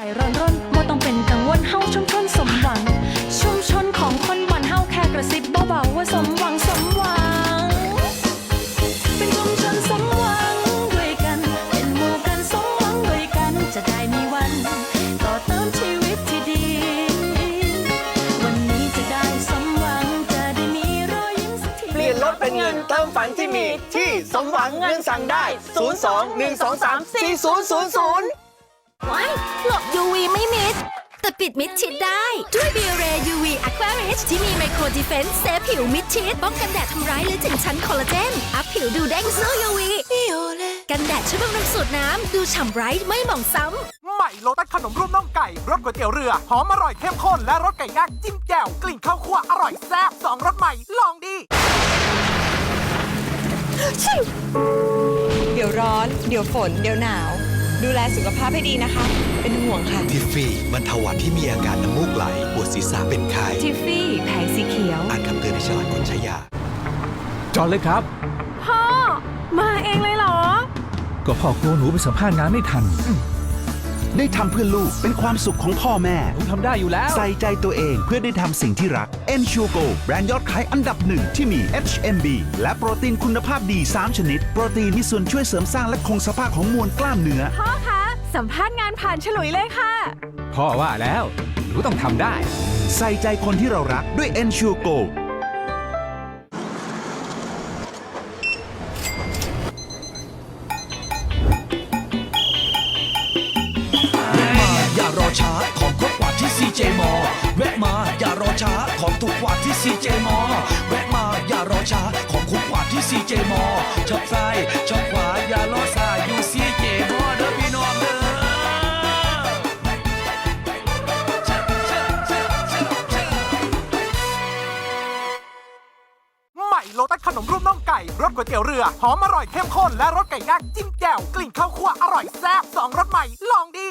ใจร้อนร้นบ่ต้องเป็นกังวลเฮาชุมชนสมหวัง ชุมชนของคนบ้านเฮาแค่กระซิบเบาๆว่าสมหวังสมหวัง เป็นชุมชนสมหวังด้วยกัน เป็นหมู่กันสมหวังด้วยกัน จะได้มีวันต่อเติมชีวิตที่ดี วันนี้จะได้สมหวังจะได้มีรอยยิ้มสักที เปลี่ยนรถเป็นเงินเติมฝันที่มีที่สมหวังเงินสั่งได้ 02 123 4000 ว้าย ปิดมิดชิดได้ ด้วย b ีเร UV Aqua Rich ที่มีไมโครดีเฟนส์เซฟผิวมิดชิด ป้องกันแดดทำร้ายหรือถึงชั้นคอลลาเจน อัพผิวดูเด้งสู้ UV กันแดดช่วยบำรุงสูตรน้ำ ดูฉ่ำไร้ไม่หมองซ้ำ ใหม่โลตัสขนมรูปน่องไก่รสก๋วยเตี๋ยวเรือ หอมอร่อยเข้มข้นและรสไก่ย่างจิ้มแจ่วกลิ่นข้าวคั่วอร่อยแซ่บสองรสใหม่ลองดีเดี๋ยวร้อน เดี๋ยวฝน เดี๋ยวหนาว ดูแลสุขภาพให้ดีนะคะ เป็นห่วงค่ะ ทิฟฟี่บรรเทาหวัดที่มีอาการน้ำมูกไหล ปวดศีรษะเป็นไข้ทิฟฟี่แผงสีเขียว อ่านคำเตือนในฉลากก่อนใช้ยา จอดเลยครับ พ่อ มาเองเลยเหรอ ก็พ่อกลัวหนูไปสัมภาษณ์งานไม่ทัน ได้ทำเพื่อลูกเป็นความสุขของพ่อแม่ หนูทำได้อยู่แล้ว ใส่ใจตัวเองเพื่อได้ทำสิ่งที่รัก e n s u r e Go แบรนด์ยอดขายอันดับหนึ่งที่มี HMB และโปรตีนคุณภาพดี 3 ชนิด โปรตีนมีส่วนช่วยเสริมสร้างและคงสภาพของมวลกล้ามเนื้อ พ่อคะ สัมภาษณ์งานผ่านฉลุยเลยค่ะ พ่อว่าแล้ว หนูต้องทำได้ ใส่ใจคนที่เรารักด้วย e n s u r e Go ช้าของครบกว่าที่ CJ มอแวะมาอย่ารอช้าของถูกกว่าที่ CJ มอแวะมาอย่ารอช้าของคุ้มกว่าที่ CJ มอชอบซ้ายชอบขวาอย่ารอสายอยู่ CJ มอเด้อพี่น้องเด้อใหม่โลตัสขนมรูปน่องไก่รสก๋วยเตี๋ยวเรือหอมอร่อยเข้มข้นและรสไก่ย่างจิ้มแจ่วกลิ่นข้าวคั่วอร่อยแซ่บสองรสใหม่ลองดี